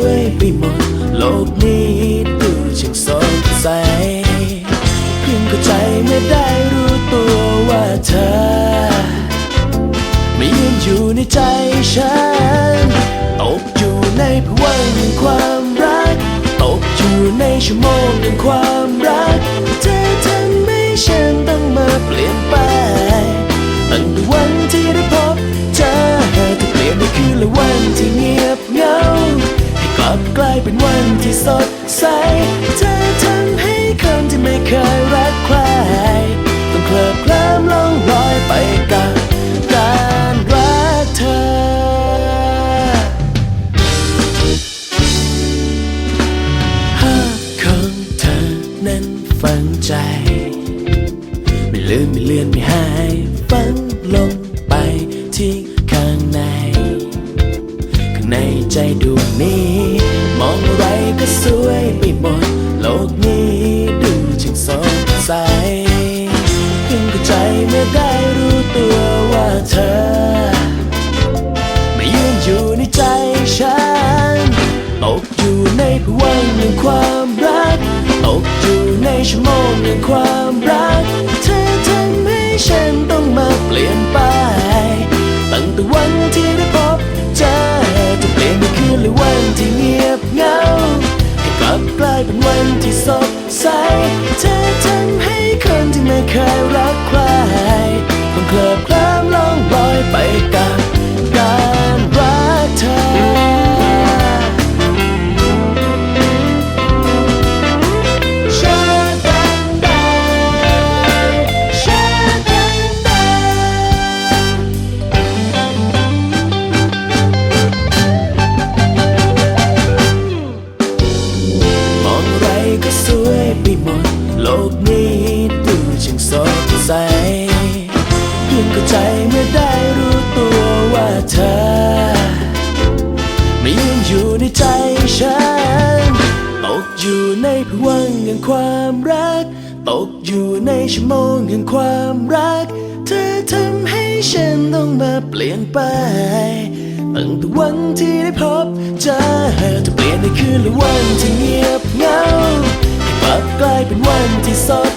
วยไปหมด โลกนี้ดูช่างสดใสเพียงเข้าใจไม่ได้รู้ตัวว่าเธอ ไม่ยืนอยู่ในใจฉัน ตกอยู่ในภวังแห่งความรัก ตกอยู่ในชั่วโมงแห่งความรัก เธอทำให้ฉันต้องมาเปลี่ยนไป เป็นวันที่สดใส เธอทำให้คนที่ไม่เคยรักใคร ต้องเคลิบเคลิ้มล่องลอยไปกับการรักเธอหากของเธอนั้นฝังใจ ไม่ลืมไม่เลือนไม่หายฝังลงไปที่ข้างใน ข้างในใจดวงนี้ องอะไรก็สวยไปหมด โลกนี้ดูช่างสดใสเพิ่งเข้าใจเมื่อได้รู้ตัวว่าเธอ ไม่ยืนอยู่ในใจฉัน ตกอยู่ในผวังแห่งความรัก ตกอยู่ในชั่วโมง วันที่สดใสเธอ ดูช่างสดใสเพียงเข้าใจเมื่อได้รู้ตัวว่าเธอ ไม่ยืนอยู่ในใจฉัน ตกอยู่ในภวังแห่งความรัก ตกอยู่ในชั่วโมงแห่งความรัก เธอทำให้ฉันต้องมาเปลี่ยนไปตั้งแต่วันที่ได้พบเจอจะเปลี่ยนในคืนหรือวันที่เงียบเหงา กลับกลายเป็นวันที่สด